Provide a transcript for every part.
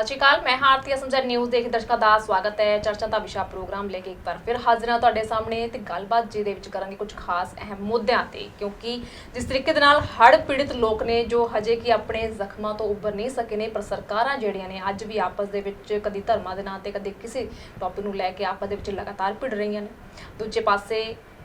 ਸਤਿ ਸ਼੍ਰੀ ਅਕਾਲ, ਮੈਂ ਹਾਰਤੀ ਅਸਮਜਰ ਨਿਊਜ਼ ਦੇਖ ਦਰਸ਼ਕਾਂ ਦਾ ਸਵਾਗਤ ਹੈ। ਚਰਚਾ ਦਾ ਵਿਸ਼ਾ ਪ੍ਰੋਗਰਾਮ ਲੈ ਕੇ ਇੱਕ ਵਾਰ ਫਿਰ ਹਾਜ਼ਰ ਹਾਂ ਤੁਹਾਡੇ ਸਾਹਮਣੇ ਤੇ ਗੱਲਬਾਤ ਜਿਹਦੇ ਵਿੱਚ ਕਰਾਂਗੇ ਕੁਝ ਖਾਸ ਅਹਿਮ ਮੁੱਦਿਆਂ ਤੇ, ਕਿਉਂਕਿ ਜਿਸ ਤਰੀਕੇ ਦੇ ਨਾਲ ਹੜ੍ਹ ਪੀੜਿਤ ਲੋਕ ਨੇ ਜੋ ਹਜੇ ਕਿ ਆਪਣੇ ਜ਼ਖਮਾਂ ਤੋਂ ਉੱਭਰ ਨਹੀਂ ਸਕੇ ਨੇ, ਪਰ ਸਰਕਾਰਾਂ ਜਿਹੜੀਆਂ ਨੇ ਅੱਜ ਵੀ ਆਪਸ ਦੇ ਵਿੱਚ ਕਦੀ ਧਰਮਾਂ ਦੇ ਨਾਂ ਤੇ, ਕਦੇ ਕਿਸੇ ਟੌਪਿਕ ਨੂੰ ਲੈ ਕੇ ਆਪਸ ਦੇ ਵਿੱਚ ਲਗਾਤਾਰ ਭਿੜ ਰਹੀਆਂ ਨੇ। ਦੂਜੇ ਪਾਸੇ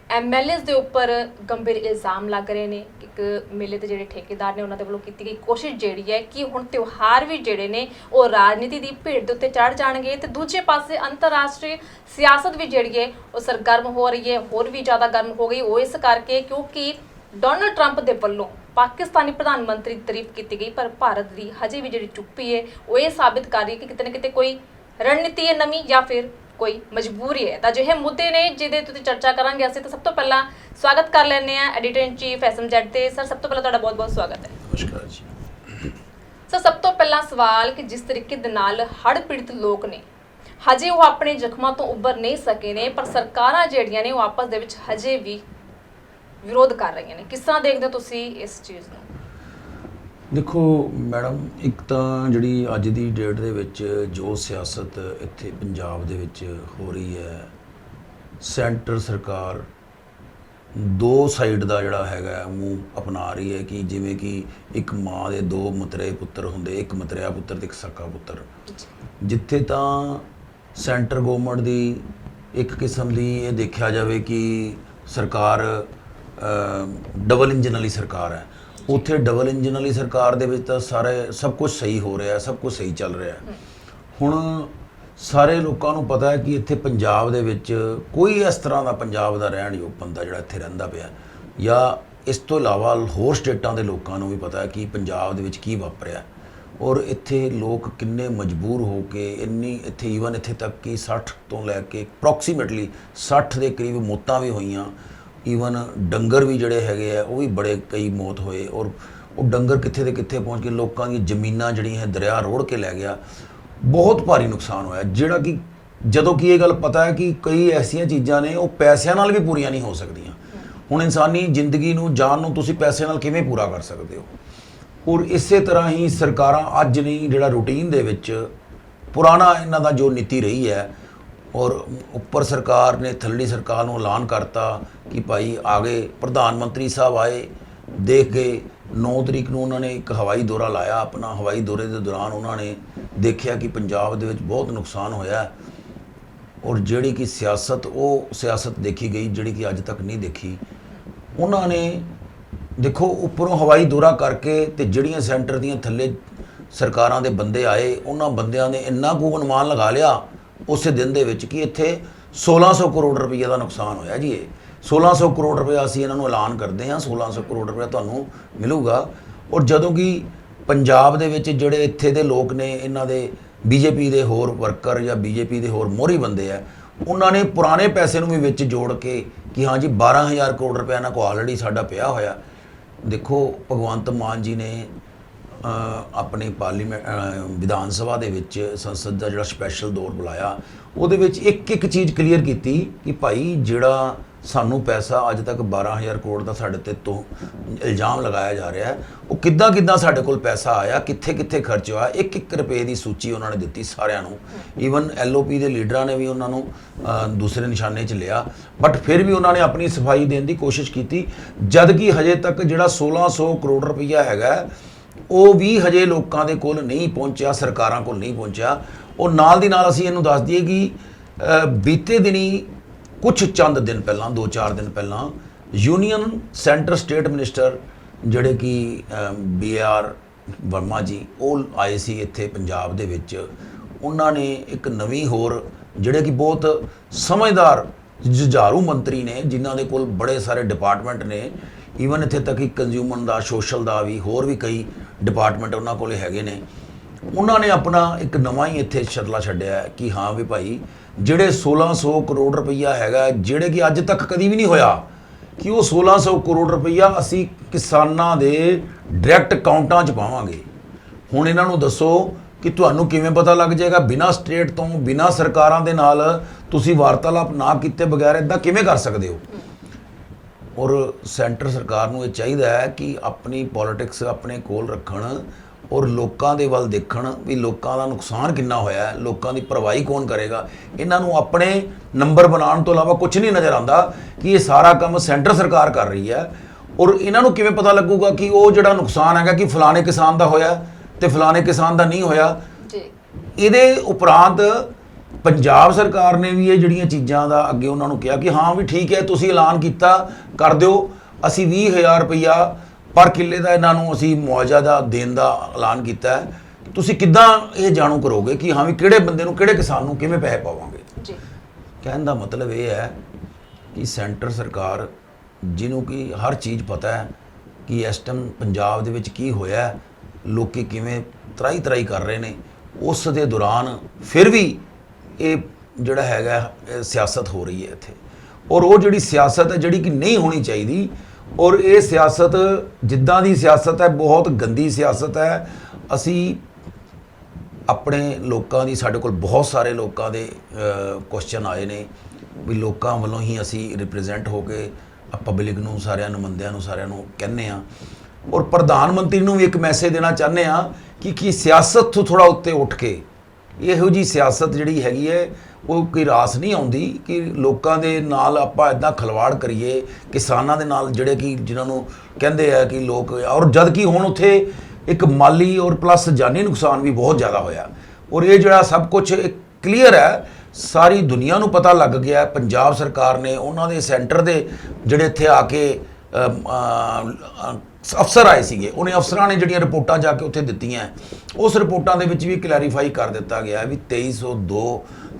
ਐਮਐਲਏਸ ਦੇ ਉੱਪਰ ਗੰਭੀਰ ਇਲਜ਼ਾਮ ਲੱਗ ਰਹੇ ਨੇ। ਕਿ ਇੱਕ ਮੇਲੇ ਤੇ ਜਿਹੜੇ ਠੇਕੇਦਾਰ ਨੇ, ਉਹਨਾਂ ਦੇ ਵੱਲੋਂ ਕੀਤੀ ਗਈ ਕੋਸ਼ਿਸ਼ ਜਿਹੜੀ ਹੈ ਕਿ ਹੁਣ ਤਿਉਹਾਰ ਵੀ ਜਿਹੜੇ ਨੇ, ਉਹ ਰਾਜਨੀਤੀ ਦੀ ਭੇਡ ਦੇ ਉੱਤੇ ਚੜ ਜਾਣਗੇ ਤੇ ਦੂਜੇ ਪਾਸੇ ਅੰਤਰਰਾਸ਼ਟਰੀ ਸਿਆਸਤ ਵੀ ਜਿਹੜੀ ਹੈ, ਉਹ ਸਰਗਰਮ ਹੋ ਰਹੀ ਹੈ। ਹੋਰ ਵੀ ਜ਼ਿਆਦਾ ਗਰਮ ਹੋ ਗਈ। ਉਹ ਇਸ ਕਰਕੇ ਕਿਉਂਕਿ ਡੋਨਲਡ ਟਰੰਪ ਦੇ ਵੱਲੋਂ ਪਾਕਿਸਤਾਨੀ ਪ੍ਰਧਾਨ ਮੰਤਰੀ ਦੀ ਤਾਰੀਫ ਕੀਤੀ ਗਈ, ਪਰ ਭਾਰਤ ਦੀ ਹਜੇ ਵੀ ਜਿਹੜੀ ਚੁੱਪੀ ਹੈ, ਉਹ ਇਹ ਸਾਬਿਤ ਕਰ ਰਹੀ ਹੈ ਕਿ ਕਿਤੇ ਨਾ ਕਿਤੇ ਕੋਈ ਰਣਨੀਤੀ ਹੈ ਨਵੀਂ ਜਾਂ ਫਿਰ ਕੋਈ ਮਜਬੂਰੀ ਹੈ। ਤਾਂ ਜਿਹੇ ਮੁੱਦੇ ਨੇ ਜਿਹਦੇ ਤੇ ਚਰਚਾ ਕਰਾਂਗੇ ਅਸੀਂ ਤਾਂ ਸਭ ਤੋਂ ਪਹਿਲਾਂ ਸਵਾਗਤ ਕਰ ਲੈਂਦੇ ਆ ਐਡੀਟਰ ਇਨ ਚੀਫ ਐਸਐਮਜੈਡ ਤੇ। ਸਰ ਸਭ ਤੋਂ ਪਹਿਲਾਂ ਤੁਹਾਡਾ ਬਹੁਤ-ਬਹੁਤ ਸਵਾਗਤ ਹੈ। ਨਮਸਕਾਰ ਜੀ। ਸਰ ਸਭ ਤੋਂ ਪਹਿਲਾਂ ਸਵਾਲ ਕਿ ਜਿਸ ਤਰੀਕੇ ਦੇ ਨਾਲ ਹੜ੍ਹ ਪੀੜਿਤ ਲੋਕ ਨੇ ਹਜੇ ਉਹ ਆਪਣੇ ਜ਼ਖਮਾਂ ਤੋਂ ਉੱਭਰ ਨਹੀਂ ਸਕੇ ਨੇ ਪਰ ਸਰਕਾਰਾਂ ਜਿਹੜੀਆਂ ਨੇ ਉਹ ਆਪਸ ਦੇ ਵਿੱਚ ਹਜੇ ਵੀ ਵਿਰੋਧ ਕਰ ਰਹੀਆਂ ਨੇ। ਕਿਸ ਤਰ੍ਹਾਂ ਦੇਖਦੇ ਹੋ ਤੁਸੀਂ ਇਸ ਚੀਜ਼ ਨੂੰ? ਦੇਖੋ ਮੈਡਮ ਇੱਕ ਤਾਂ ਜਿਹੜੀ ਅੱਜ ਦੀ ਡੇਟ ਦੇ ਵਿੱਚ ਜੋ ਸਿਆਸਤ ਇੱਥੇ ਪੰਜਾਬ ਦੇ ਵਿੱਚ ਹੋ ਰਹੀ ਹੈ ਸੈਂਟਰ ਸਰਕਾਰ ਦੋ ਸਾਈਡ ਦਾ ਜਿਹੜਾ ਹੈਗਾ ਮੂੰਹ ਅਪਣਾ ਰਹੀ ਹੈ ਕਿ ਜਿਵੇਂ ਕਿ ਇੱਕ ਮਾਂ ਦੇ ਦੋ ਮਤਰੇ ਪੁੱਤਰ ਹੁੰਦੇ ਇੱਕ ਮਤਰਿਆ ਪੁੱਤਰ ਤੇ ਇੱਕ ਸਕਾ ਪੁੱਤਰ। ਜਿੱਥੇ ਤਾਂ ਸੈਂਟਰ ਗਵਰਨਮੈਂਟ ਦੀ ਇੱਕ ਕਿਸਮ ਦੀ ਇਹ ਦੇਖਿਆ ਜਾਵੇ ਕਿ ਸਰਕਾਰ ਡਬਲ ਇੰਜਨ ਵਾਲੀ ਸਰਕਾਰ ਹੈ। ਉੱਥੇ ਡਬਲ ਇੰਜਨ ਵਾਲੀ ਸਰਕਾਰ ਦੇ ਵਿੱਚ ਤਾਂ ਸਾਰੇ ਸਭ ਕੁਝ ਸਹੀ ਹੋ ਰਿਹਾ ਸਭ ਕੁਝ ਸਹੀ ਚੱਲ ਰਿਹਾ। ਹੁਣ ਸਾਰੇ ਲੋਕਾਂ ਨੂੰ ਪਤਾ ਹੈ ਕਿ ਇੱਥੇ ਪੰਜਾਬ ਦੇ ਵਿੱਚ ਕੋਈ ਇਸ ਤਰ੍ਹਾਂ ਦਾ ਪੰਜਾਬ ਦਾ ਰਹਿਣ ਯੋਗ ਬੰਦਾ ਜਿਹੜਾ ਇੱਥੇ ਰਹਿੰਦਾ ਪਿਆ ਜਾਂ ਇਸ ਤੋਂ ਇਲਾਵਾ ਹੋਰ ਸਟੇਟਾਂ ਦੇ ਲੋਕਾਂ ਨੂੰ ਵੀ ਪਤਾ ਹੈ ਕਿ ਪੰਜਾਬ ਦੇ ਵਿੱਚ ਕੀ ਵਾਪਰਿਆ ਔਰ ਇੱਥੇ ਲੋਕ ਕਿੰਨੇ ਮਜਬੂਰ ਹੋ ਕੇ ਇੰਨੀ ਇੱਥੇ ਈਵਨ ਇੱਥੇ ਤੱਕ ਕਿ 60 ਤੋਂ ਲੈ ਕੇ ਅਪਰੋਕਸੀਮੇਟਲੀ 60 ਦੇ ਕਰੀਬ ਮੌਤਾਂ ਵੀ ਹੋਈਆਂ। ਈਵਨ ਡੰਗਰ ਵੀ ਜਿਹੜੇ ਹੈਗੇ ਆ, ਉਹ ਵੀ ਬੜੇ ਕਈ ਮੌਤ ਹੋਏ ਔਰ ਉਹ ਡੰਗਰ ਕਿੱਥੇ ਦੇ ਕਿੱਥੇ ਪਹੁੰਚ ਕੇ ਲੋਕਾਂ ਦੀਆਂ ਜ਼ਮੀਨਾਂ ਜਿਹੜੀਆਂ ਹੈ ਦਰਿਆ ਰੋੜ ਕੇ ਲੈ ਗਿਆ, ਬਹੁਤ ਭਾਰੀ ਨੁਕਸਾਨ ਹੋਇਆ। ਜਿਹੜਾ ਕਿ ਜਦੋਂ ਕਿ ਇਹ ਗੱਲ ਪਤਾ ਹੈ ਕਿ ਕਈ ਐਸੀਆਂ ਚੀਜ਼ਾਂ ਨੇ, ਉਹ ਪੈਸਿਆਂ ਨਾਲ ਵੀ ਪੂਰੀਆਂ ਨਹੀਂ ਹੋ ਸਕਦੀਆਂ। ਹੁਣ ਇਨਸਾਨੀ ਜ਼ਿੰਦਗੀ ਨੂੰ, ਜਾਨ ਨੂੰ ਤੁਸੀਂ ਪੈਸੇ ਨਾਲ ਕਿਵੇਂ ਪੂਰਾ ਕਰ ਸਕਦੇ ਹੋ? ਔਰ ਇਸੇ ਤਰ੍ਹਾਂ ਹੀ ਸਰਕਾਰਾਂ ਅੱਜ ਨਹੀਂ, ਜਿਹੜਾ ਰੂਟੀਨ ਦੇ ਵਿੱਚ ਪੁਰਾਣਾ ਇਹਨਾਂ ਦਾ ਜੋ ਨੀਤੀ ਰਹੀ ਹੈ ਔਰ ਉੱਪਰ ਸਰਕਾਰ ਨੇ ਥੱਲੜੀ ਸਰਕਾਰ ਨੂੰ ਐਲਾਨ ਕਰਤਾ ਕਿ ਭਾਈ ਆਗੇ ਪ੍ਰਧਾਨ ਮੰਤਰੀ ਸਾਹਿਬ ਆਏ, ਦੇਖ ਗਏ 9 ਤਰੀਕ ਨੂੰ ਉਹਨਾਂ ਨੇ ਇੱਕ ਹਵਾਈ ਦੌਰਾ ਲਾਇਆ ਆਪਣਾ, ਹਵਾਈ ਦੌਰੇ ਦੇ ਦੌਰਾਨ ਉਹਨਾਂ ਨੇ ਦੇਖਿਆ ਕਿ ਪੰਜਾਬ ਦੇ ਵਿੱਚ ਬਹੁਤ ਨੁਕਸਾਨ ਹੋਇਆ। ਔਰ ਜਿਹੜੀ ਕਿ ਸਿਆਸਤ, ਉਹ ਸਿਆਸਤ ਦੇਖੀ ਗਈ, ਜਿਹੜੀ ਕਿ ਅੱਜ ਤੱਕ ਨਹੀਂ ਦੇਖੀ। ਉਹਨਾਂ ਨੇ ਦੇਖੋ, ਉੱਪਰੋਂ ਹਵਾਈ ਦੌਰਾ ਕਰਕੇ ਤੇ ਜਿਹੜੀਆਂ ਸੈਂਟਰ ਦੀਆਂ ਥੱਲੇ ਸਰਕਾਰਾਂ ਦੇ ਬੰਦੇ ਆਏ, ਉਹਨਾਂ ਬੰਦਿਆਂ ਨੇ ਇੰਨਾ ਕੁ ਅਨੁਮਾਨ ਲਗਾ ਲਿਆ ਉਸੇ ਦਿਨ ਦੇ ਵਿੱਚ ਕਿ ਇੱਥੇ 1600 ਕਰੋੜ ਰੁਪਏ ਦਾ ਨੁਕਸਾਨ ਹੋਇਆ ਜੀ ਇਹ। 1600 ਕਰੋੜ ਰੁਪਏ ਅਸੀਂ ਇਹਨਾਂ ਨੂੰ ਐਲਾਨ ਕਰਦੇ ਹਾਂ 1600 ਕਰੋੜ ਰੁਪਏ ਤੁਹਾਨੂੰ ਮਿਲੂਗਾ। ਔਰ ਜਦੋਂ ਕਿ ਪੰਜਾਬ ਦੇ ਵਿੱਚ ਜਿਹੜੇ ਇੱਥੇ ਦੇ ਲੋਕ ਨੇ, ਇਹਨਾਂ ਦੇ ਬੀਜੇਪੀ ਦੇ ਹੋਰ ਵਰਕਰ ਜਾਂ ਬੀਜੇਪੀ ਦੇ ਹੋਰ ਮੋਹਰੀ ਬੰਦੇ ਆ, ਉਹਨਾਂ ਨੇ ਪੁਰਾਣੇ ਪੈਸੇ ਨੂੰ ਵੀ ਵਿੱਚ ਜੋੜ ਕੇ ਕਿ ਹਾਂ ਜੀ 12000 ਕਰੋੜ ਰੁਪਏ ਇਹਨਾਂ ਕੋਲ ਆਲਰੇਡੀ ਸਾਡਾ ਪਿਆ ਹੋਇਆ। ਦੇਖੋ, ਭਗਵੰਤ ਮਾਨ ਜੀ ਨੇ ਆਪਣੀ ਪਾਰਲੀਮੈਂਟ ਵਿਧਾਨ ਸਭਾ ਦੇ ਵਿੱਚ ਸੰਸਦ ਦਾ ਜਿਹੜਾ ਸਪੈਸ਼ਲ ਦੌਰ ਬੁਲਾਇਆ, ਉਹਦੇ ਵਿੱਚ ਇੱਕ ਇੱਕ ਚੀਜ਼ ਕਲੀਅਰ ਕੀਤੀ ਕਿ ਭਾਈ ਜਿਹੜਾ ਸਾਨੂੰ ਪੈਸਾ ਅੱਜ ਤੱਕ 12000 ਕਰੋੜ ਦਾ ਸਾਡੇ ਤੇ ਤੋਂ ਇਲਜ਼ਾਮ ਲਗਾਇਆ ਜਾ ਰਿਹਾ ਹੈ ਉਹ ਕਿੱਦਾਂ ਕਿੱਦਾਂ ਸਾਡੇ ਕੋਲ ਪੈਸਾ ਆਇਆ ਕਿੱਥੇ ਕਿੱਥੇ ਖਰਚ ਹੋਇਆ ਇੱਕ ਇੱਕ ਰੁਪਏ ਦੀ ਸੂਚੀ ਉਹਨਾਂ ਨੇ ਦਿੱਤੀ ਸਾਰਿਆਂ ਨੂੰ। ਈਵਨ ਐਲਓਪੀ ਦੇ ਲੀਡਰਾਂ ਨੇ ਵੀ ਉਹਨਾਂ ਨੂੰ ਦੂਸਰੇ ਨਿਸ਼ਾਨੇ 'ਚ ਲਿਆ ਬਟ ਫਿਰ ਵੀ ਉਹਨਾਂ ਨੇ ਆਪਣੀ ਸਫ਼ਾਈ ਦੇਣ ਦੀ ਕੋਸ਼ਿਸ਼ ਕੀਤੀ ਜਦ ਕਿ ਹਜੇ ਤੱਕ ਜਿਹੜਾ 1600 ਕਰੋੜ ਰੁਪਈਆ ਹੈਗਾ ਉਹ ਵੀ ਹਜੇ ਲੋਕਾਂ ਦੇ ਕੋਲ ਨਹੀਂ ਪਹੁੰਚਿਆ, ਸਰਕਾਰਾਂ ਕੋਲ ਨਹੀਂ ਪਹੁੰਚਿਆ। ਉਹ ਨਾਲ ਦੀ ਨਾਲ ਅਸੀਂ ਇਹਨੂੰ ਦੱਸ ਦਈਏ ਕਿ ਬੀਤੇ ਦਿਨੀ ਕੁਝ ਚੰਦ ਦਿਨ ਪਹਿਲਾਂ 2-4 ਦਿਨ ਪਹਿਲਾਂ, ਯੂਨੀਅਨ ਸੈਂਟਰ ਸਟੇਟ ਮਿਨਿਸਟਰ ਜਿਹੜੇ ਕਿ ਬੀ ਆਰ ਵਰਮਾ ਜੀ, ਉਹ ਆਏ ਸੀ ਇੱਥੇ ਪੰਜਾਬ ਦੇ ਵਿੱਚ। ਉਹਨਾਂ ਨੇ ਇੱਕ ਨਵੀਂ ਹੋਰ ਜਿਹੜੇ ਕਿ ਬਹੁਤ ਸਮਝਦਾਰ ਜੁਝਾਰੂ ਮੰਤਰੀ ਨੇ, ਜਿਨ੍ਹਾਂ ਦੇ ਕੋਲ ਬੜੇ ਸਾਰੇ ਡਿਪਾਰਟਮੈਂਟ ਨੇ। ਈਵਨ ਇੱਥੇ ਤੱਕ ਕਿ ਕੰਜ਼ਿਊਮਰ ਦਾ ਸੋਸ਼ਲ ਦਾ ਵੀ, ਹੋਰ ਵੀ ਕਈ ਡਿਪਾਰਟਮੈਂਟ ਉਹਨਾਂ ਕੋਲੇ ਹੈਗੇ ਨੇ। ਉਹਨਾਂ ਨੇ ਆਪਣਾ ਇੱਕ ਨਵਾਂ ਹੀ ਇੱਥੇ ਸ਼ਰਲਾ ਛੱਡਿਆ ਕਿ ਹਾਂ ਵੀ ਭਾਈ, ਜਿਹੜੇ 1600 ਕਰੋੜ ਰੁਪਈਆ ਹੈਗਾ ਜਿਹੜੇ ਕਿ ਅੱਜ ਤੱਕ ਕਦੀ ਵੀ ਨਹੀਂ ਹੋਇਆ, ਕਿ ਉਹ 1600 ਕਰੋੜ ਰੁਪਈਆ ਅਸੀਂ ਕਿਸਾਨਾਂ ਦੇ ਡਾਇਰੈਕਟ ਅਕਾਊਂਟਾਂ 'ਚ ਪਾਵਾਂਗੇ। ਹੁਣ ਇਹਨਾਂ ਨੂੰ ਦੱਸੋ ਕਿ ਤੁਹਾਨੂੰ ਕਿਵੇਂ ਪਤਾ ਲੱਗ ਜਾਏਗਾ? ਬਿਨਾਂ ਸਟੇਟ ਤੋਂ, ਬਿਨਾਂ ਸਰਕਾਰਾਂ ਦੇ ਨਾਲ ਤੁਸੀਂ ਵਾਰਤਾਲਾਪ ਨਾ ਕੀਤੇ ਬਗੈਰ ਇਦਾਂ ਕਿਵੇਂ ਕਰ ਸਕਦੇ ਹੋ? ਔਰ ਸੈਂਟਰ ਸਰਕਾਰ ਨੂੰ ਇਹ ਚਾਹੀਦਾ ਹੈ ਕਿ ਆਪਣੀ ਪੋਲਿਟਿਕਸ ਆਪਣੇ ਕੋਲ ਰੱਖਣ ਔਰ ਲੋਕਾਂ ਦੇ ਵੱਲ ਦੇਖਣ ਵੀ ਲੋਕਾਂ ਦਾ ਨੁਕਸਾਨ ਕਿੰਨਾ ਹੋਇਆ ਹੈ ਲੋਕਾਂ ਦੀ ਭਰਵਾਈ ਕੌਣ ਕਰੇਗਾ। ਇਹਨਾਂ ਨੂੰ ਆਪਣੇ ਨੰਬਰ ਬਣਾਉਣ ਤੋਂ ਇਲਾਵਾ ਕੁਝ ਨਹੀਂ ਨਜ਼ਰ ਆਉਂਦਾ ਕਿ ਇਹ ਸਾਰਾ ਕੰਮ ਸੈਂਟਰ ਸਰਕਾਰ ਕਰ ਰਹੀ ਹੈ। ਔਰ ਇਹਨਾਂ ਨੂੰ ਕਿਵੇਂ ਪਤਾ ਲੱਗੂਗਾ ਕਿ ਉਹ ਜਿਹੜਾ ਨੁਕਸਾਨ ਹੈਗਾ ਕਿ ਫਲਾਣੇ ਕਿਸਾਨ ਦਾ ਹੋਇਆ ਤੇ ਫਲਾਣੇ ਕਿਸਾਨ ਦਾ ਨਹੀਂ ਹੋਇਆ? ਜੀ। ਇਹਦੇ ਉਪਰੰਤ ਪੰਜਾਬ ਸਰਕਾਰ ਨੇ ਵੀ ਇਹ ਜਿਹੜੀਆਂ ਚੀਜ਼ਾਂ ਦਾ ਅੱਗੇ ਉਹਨਾਂ ਨੂੰ ਕਿਹਾ ਕਿ ਹਾਂ ਵੀ ਠੀਕ ਹੈ ਤੁਸੀਂ ਐਲਾਨ ਕੀਤਾ ਕਰ ਦਿਓ। ਅਸੀਂ 20000 ਰੁਪਇਆ ਪਰ ਕਿੱਲੇ ਦਾ ਇਹਨਾਂ ਨੂੰ ਅਸੀਂ ਮੁਆਵਜ਼ਾ ਦਾ ਦੇਣ ਦਾ ਐਲਾਨ ਕੀਤਾ ਹੈ। ਤੁਸੀਂ ਕਿੱਦਾਂ ਇਹ ਜਾਣੂ ਕਰੋਗੇ ਕਿ ਹਾਂ ਵੀ ਕਿਹੜੇ ਬੰਦੇ ਨੂੰ ਕਿਹੜੇ ਕਿਸਾਨ ਨੂੰ ਕਿਵੇਂ ਪੈਸੇ ਪਾਵਾਂਗੇ? ਜੀ। ਕਹਿਣ ਦਾ ਮਤਲਬ ਇਹ ਹੈ ਕਿ ਸੈਂਟਰ ਸਰਕਾਰ ਜਿਹਨੂੰ ਕਿ ਹਰ ਚੀਜ਼ ਪਤਾ ਹੈ ਕਿ ਇਸ ਟਾਈਮ ਪੰਜਾਬ ਦੇ ਵਿੱਚ ਕੀ ਹੋਇਆ ਲੋਕੀ ਕਿਵੇਂ ਤਰਾਈ ਤਰਾਈ ਕਰ ਰਹੇ ਨੇ ਉਸ ਦੇ ਦੌਰਾਨ ਫਿਰ ਵੀ ਇਹ ਜਿਹੜਾ ਹੈਗਾ ਸਿਆਸਤ ਹੋ ਰਹੀ ਹੈ ਇੱਥੇ। ਔਰ ਉਹ ਜਿਹੜੀ ਸਿਆਸਤ ਹੈ, ਜਿਹੜੀ ਕਿ ਨਹੀਂ ਹੋਣੀ ਚਾਹੀਦੀ, ਔਰ ਇਹ ਸਿਆਸਤ ਜਿੱਦਾਂ ਦੀ ਸਿਆਸਤ ਹੈ, ਬਹੁਤ ਗੰਦੀ ਸਿਆਸਤ ਹੈ। ਅਸੀਂ ਆਪਣੇ ਲੋਕਾਂ ਦੀ, ਸਾਡੇ ਕੋਲ ਬਹੁਤ ਸਾਰੇ ਲੋਕਾਂ ਦੇ ਕੁਐਸਚਨ ਆਏ ਨੇ ਵੀ ਲੋਕਾਂ ਵੱਲੋਂ ਹੀ ਅਸੀਂ ਰਿਪਰੈਜ਼ੈਂਟ ਹੋ ਕੇ ਪਬਲਿਕ ਨੂੰ, ਸਾਰਿਆਂ ਨੂੰ ਮੰਦਿਆਂ ਨੂੰ, ਸਾਰਿਆਂ ਨੂੰ ਕਹਿੰਨੇ ਆ ਔਰ ਪ੍ਰਧਾਨ ਮੰਤਰੀ ਨੂੰ ਵੀ ਇੱਕ ਮੈਸੇਜ ਦੇਣਾ ਚਾਹੁੰਦੇ ਆ ਕਿ, ਕੀ ਸਿਆਸਤ ਤੋਂ ਥੋੜਾ ਉੱਤੇ ਉੱਠ ਕੇ ਇਹੋ ਜੀ ਸਿਆਸਤ ਜਿਹੜੀ ਹੈਗੀ ਹੈ, ਉਹ ਕੋਈ ਰਾਸ ਨਹੀਂ ਆਉਂਦੀ ਕਿ ਲੋਕਾਂ ਦੇ ਨਾਲ ਆਪਾਂ ਇਦਾਂ ਖਲਵਾੜ ਕਰੀਏ, ਕਿਸਾਨਾਂ ਦੇ ਨਾਲ ਜਿਹੜੇ ਕਿ ਜਿਨ੍ਹਾਂ ਨੂੰ ਕਹਿੰਦੇ ਆ ਕਿ ਲੋਕ, ਔਰ ਜਦ ਕਿ ਹੁਣ ਉੱਥੇ ਇੱਕ ਮਾਲੀ ਔਰ ਪਲੱਸ ਜਾਨੀ ਨੁਕਸਾਨ ਵੀ ਬਹੁਤ ਜ਼ਿਆਦਾ ਹੋਇਆ। ਔਰ ਇਹ ਜਿਹੜਾ ਸਭ ਕੁਝ ਕਲੀਅਰ ਹੈ, ਸਾਰੀ ਦੁਨੀਆ ਨੂੰ ਪਤਾ ਲੱਗ ਗਿਆ, ਪੰਜਾਬ ਸਰਕਾਰ ਨੇ ਉਹਨਾਂ ਦੇ ਸੈਂਟਰ ਦੇ ਜਿਹੜੇ ਇੱਥੇ ਆ ਕੇ ਅਫਸਰ ਆਏ ਸੀਗੇ। ਉਹਨੇ ਅਫਸਰਾਂ ਨੇ ਜਿਹੜੀਆਂ ਰਿਪੋਰਟਾਂ ਜਾ ਕੇ ਉੱਥੇ ਦਿੱਤੀਆਂ ਉਸ ਰਿਪੋਰਟਾਂ ਦੇ ਵਿੱਚ ਵੀ ਕਲੈਰੀਫਾਈ ਕਰ ਦਿੱਤਾ ਗਿਆ ਹੈ ਵੀ 2302